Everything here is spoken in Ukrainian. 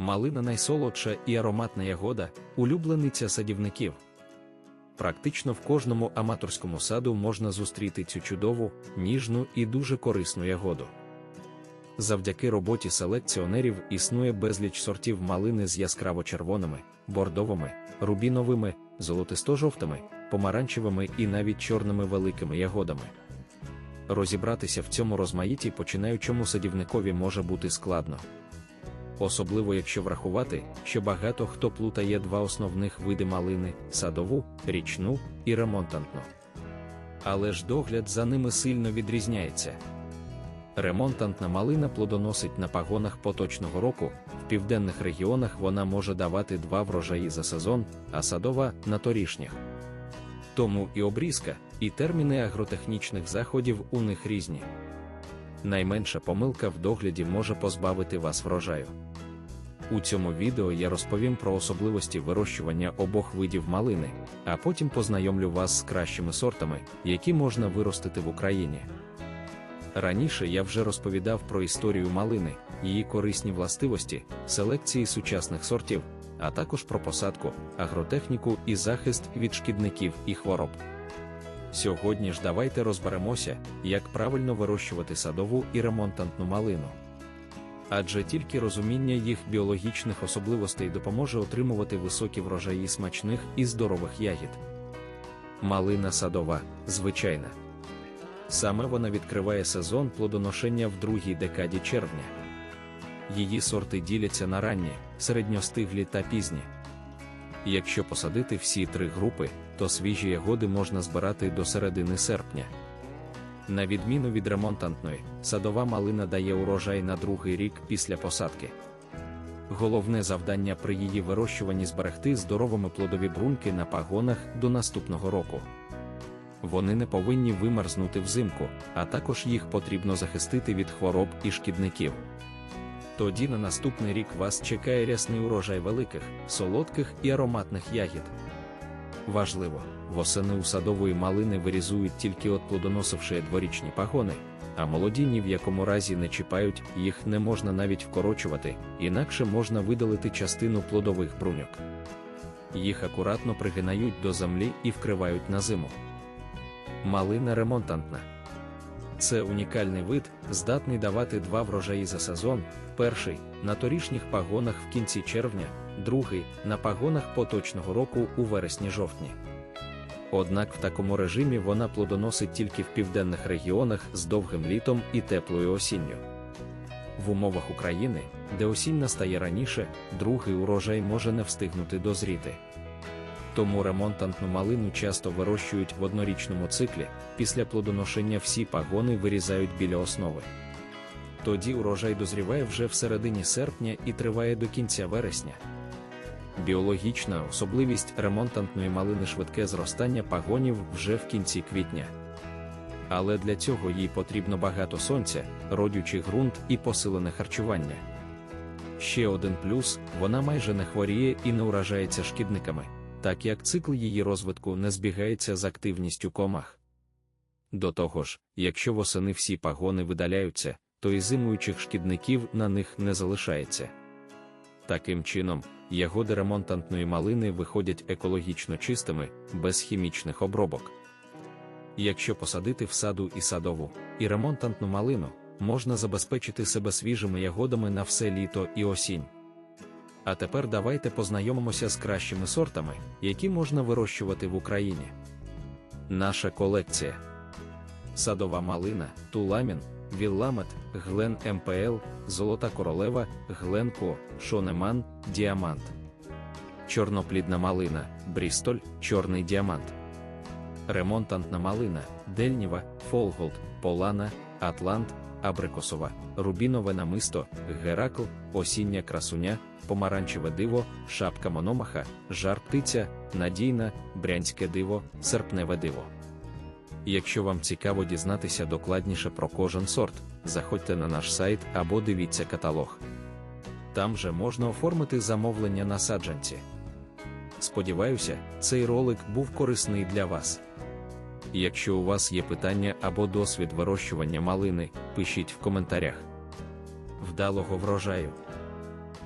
Малина найсолодша і ароматна ягода, улюблениця садівників. Практично в кожному аматорському саду можна зустріти цю чудову, ніжну і дуже корисну ягоду. Завдяки роботі селекціонерів існує безліч сортів малини з яскраво червоними, бордовими, рубіновими, золотисто-жовтими, помаранчевими і навіть чорними великими ягодами. Розібратися в цьому розмаїті починаючому садівникові може бути складно. Особливо якщо врахувати, що багато хто плутає два основних види малини садову, річну і ремонтантну. Але ж догляд за ними сильно відрізняється. Ремонтантна малина плодоносить на пагонах поточного року, в південних регіонах вона може давати два врожаї за сезон, а садова на торішніх. Тому і обрізка, і терміни агротехнічних заходів у них різні. Найменша помилка в догляді може позбавити вас врожаю. У цьому відео я розповім про особливості вирощування обох видів малини, а потім познайомлю вас з кращими сортами, які можна виростити в Україні. Раніше я вже розповідав про історію малини, її корисні властивості, селекції сучасних сортів, а також про посадку, агротехніку і захист від шкідників і хвороб. Сьогодні ж давайте розберемося, як правильно вирощувати садову і ремонтантну малину. Адже тільки розуміння їх біологічних особливостей допоможе отримувати високі врожаї смачних і здорових ягід. Малина садова, звичайна. Саме вона відкриває сезон плодоношення в другій декаді червня. Її сорти діляться на ранні, середньостиглі та пізні. Якщо посадити всі три групи, то свіжі ягоди можна збирати до середини серпня. На відміну від ремонтантної, садова малина дає урожай на другий рік після посадки. Головне завдання при її вирощуванні зберегти здоровими плодові брунки на пагонах до наступного року. Вони не повинні вимерзнути взимку, а також їх потрібно захистити від хвороб і шкідників. Тоді на наступний рік вас чекає рясний урожай великих, солодких і ароматних ягід. Важливо, восени у садової малини вирізують тільки от плодоносивши дворічні пагони, а молоді ні в якому разі не чіпають, їх не можна навіть вкорочувати, інакше можна видалити частину плодових бруньок. Їх акуратно пригинають до землі і вкривають на зиму. Малина ремонтантна. Це унікальний вид, здатний давати два врожаї за сезон: перший на торішніх пагонах в кінці червня, другий на пагонах поточного року у вересні-жовтні. Однак в такому режимі вона плодоносить тільки в південних регіонах з довгим літом і теплою осінню. В умовах України, де осінь настає раніше, другий урожай може не встигнути дозріти. Тому ремонтантну малину часто вирощують в однорічному циклі, після плодоношення всі пагони вирізають біля основи. Тоді урожай дозріває вже в середині серпня і триває до кінця вересня. Біологічна особливість ремонтантної малини швидке зростання пагонів вже в кінці квітня. Але для цього їй потрібно багато сонця, родючий ґрунт і посилене харчування. Ще один плюс вона майже не хворіє і не уражається шкідниками так як цикл її розвитку не збігається з активністю комах. До того ж, якщо восени всі пагони видаляються, то і зимуючих шкідників на них не залишається. Таким чином, ягоди ремонтантної малини виходять екологічно чистими, без хімічних обробок. Якщо посадити в саду і садову, і ремонтантну малину, можна забезпечити себе свіжими ягодами на все літо і осінь. А тепер давайте познайомимося з кращими сортами, які можна вирощувати в Україні. Наша колекція: садова малина, туламін, вілламет, глен МПЛ, Золота королева, Гленко, Шонеман, Діамант, чорноплідна малина, Брістоль, Чорний діамант, ремонтантна малина, Дельніва, Фолголд, Полана, Атлант, Абрикосова, Рубінове намисто, Геракл, Осіння красуня помаранчеве диво, шапка мономаха, жар птиця, надійна, брянське диво, серпневе диво. Якщо вам цікаво дізнатися докладніше про кожен сорт, заходьте на наш сайт або дивіться каталог. Там же можна оформити замовлення на саджанці. Сподіваюся, цей ролик був корисний для вас. Якщо у вас є питання або досвід вирощування малини, пишіть в коментарях. Вдалого врожаю!